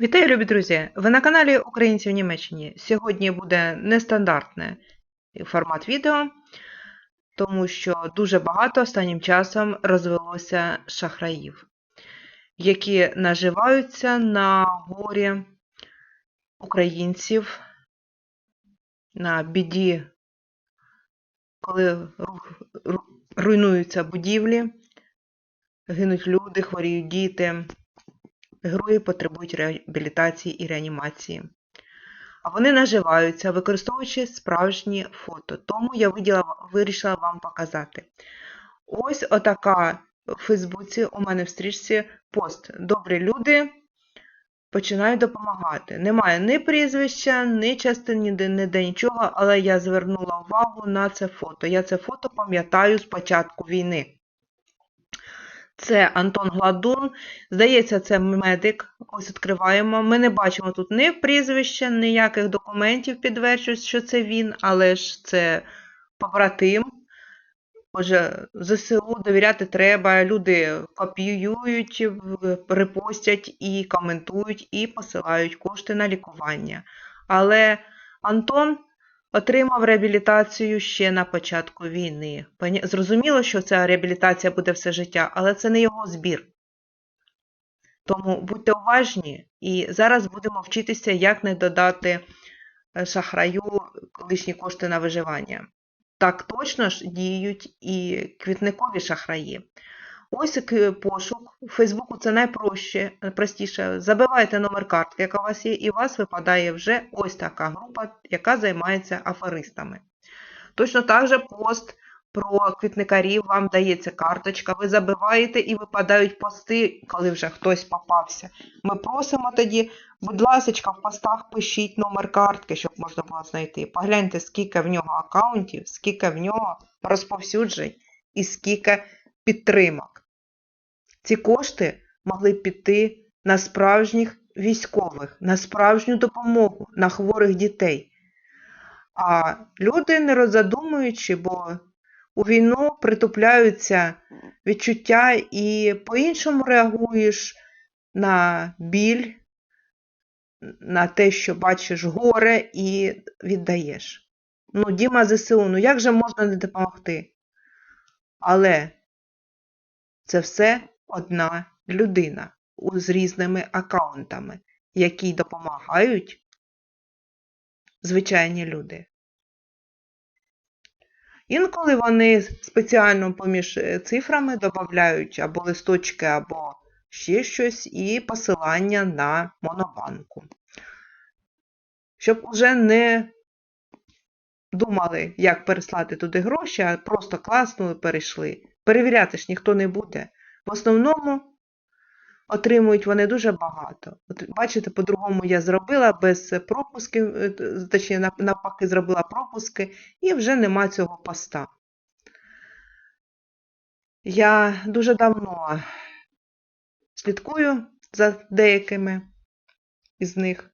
Вітаю, любі друзі! Ви на каналі Українці в Німеччині. Сьогодні буде нестандартний формат відео, тому що дуже багато останнім часом розвелося шахраїв, які наживаються на горі українців, на біді, коли ру- ру- руйнуються будівлі, гинуть люди, хворіють діти. Герої потребують реабілітації і реанімації. А вони наживаються, використовуючи справжні фото. Тому я виділа, вирішила вам показати. Ось отака в Фейсбуці у мене в стрічці пост. Добрі люди починають допомагати. Немає ні прізвища, ні частини, ні, ніде нічого, але я звернула увагу на це фото. Я це фото пам'ятаю з початку війни. Це Антон Гладун. Здається, це медик. Ось відкриваємо. Ми не бачимо тут ні прізвища, ніяких документів підтверджують, що це він, але ж це побратим. Отже, ЗСУ довіряти треба. Люди копіюють, репостять і коментують, і посилають кошти на лікування. Але Антон отримав реабілітацію ще на початку війни. Зрозуміло, що ця реабілітація буде все життя, але це не його збір. Тому будьте уважні і зараз будемо вчитися, як не додати е, шахраю лишні кошти на виживання. Так точно ж діють і квітникові шахраї. Ось пошук. У Фейсбуку це найпроще, простіше. Забивайте номер картки, яка у вас є, і у вас випадає вже ось така група, яка займається аферистами. Точно так же пост про квітникарів вам дається карточка, ви забиваєте і випадають пости, коли вже хтось попався. Ми просимо тоді, будь ласка, в постах пишіть номер картки, щоб можна було знайти. Погляньте, скільки в нього аккаунтів, скільки в нього розповсюджень і скільки підтримок. Ці кошти могли піти на справжніх військових, на справжню допомогу, на хворих дітей. А люди не роззадумуючи, бо у війну притупляються відчуття і по-іншому реагуєш на біль, на те, що бачиш горе і віддаєш. Ну, Діма ЗСУ, ну як же можна не допомогти? Але це все одна людина з різними аккаунтами, які допомагають звичайні люди. Інколи вони спеціально поміж е, цифрами додають або листочки, або ще щось, і посилання на монобанку. Щоб уже не думали, як переслати туди гроші, а просто класнули, перейшли. Перевіряти ж ніхто не буде. В основному отримують вони дуже багато. От, бачите, по-другому я зробила без пропусків, е, точніше, навпаки, зробила пропуски, і вже нема цього поста. Я дуже давно слідкую за деякими із них.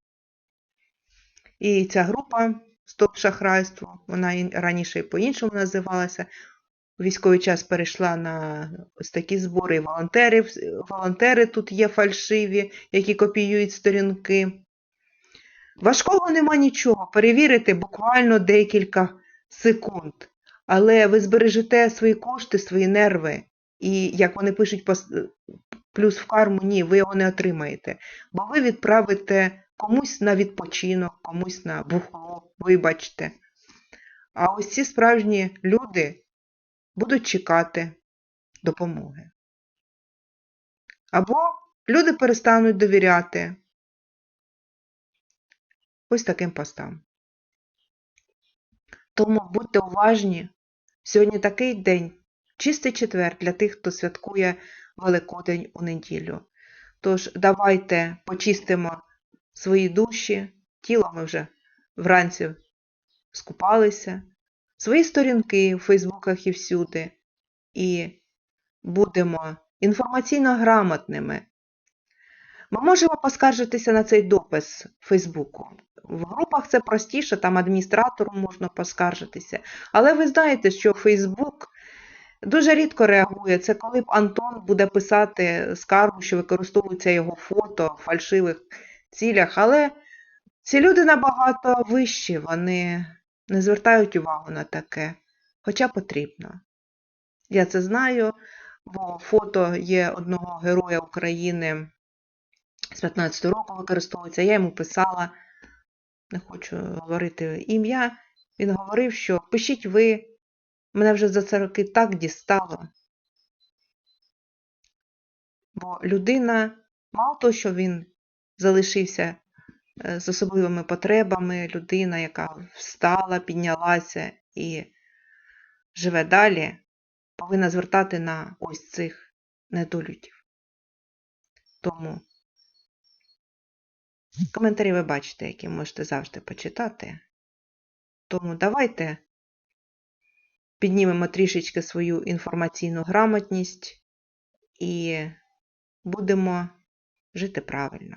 І ця група Стоп шахрайство, вона раніше і по-іншому називалася. У військовий час перейшла на ось такі збори волонтерів. Волонтери тут є фальшиві, які копіюють сторінки. Важкого нема нічого, перевірити буквально декілька секунд. Але ви збережете свої кошти, свої нерви. І як вони пишуть плюс в карму, ні, ви його не отримаєте. Бо ви відправите комусь на відпочинок, комусь на бухло, вибачте. А ось ці справжні люди будуть чекати допомоги. Або люди перестануть довіряти ось таким постам. Тому будьте уважні. Сьогодні такий день, чистий четвер для тих, хто святкує Великодень у неділю. Тож давайте почистимо свої душі, тіло ми вже вранці скупалися, свої сторінки у Фейсбуках і всюди, і будемо інформаційно грамотними. Ми можемо поскаржитися на цей допис в Фейсбуку. В групах це простіше, там адміністратору можна поскаржитися. Але ви знаєте, що Фейсбук дуже рідко реагує. Це коли б Антон буде писати скаргу, що використовується його фото в фальшивих цілях, але ці люди набагато вищі, вони не звертають увагу на таке, хоча потрібно. Я це знаю, бо фото є одного героя України з 15 року використовується. Я йому писала, не хочу говорити ім'я. Він говорив, що пишіть ви, мене вже за це роки так дістало. Бо людина, мало того, що він залишився з особливими потребами, людина, яка встала, піднялася і живе далі, повинна звертати на ось цих недолюдів. Тому коментарі ви бачите, які можете завжди почитати. Тому давайте піднімемо трішечки свою інформаційну грамотність і будемо жити правильно.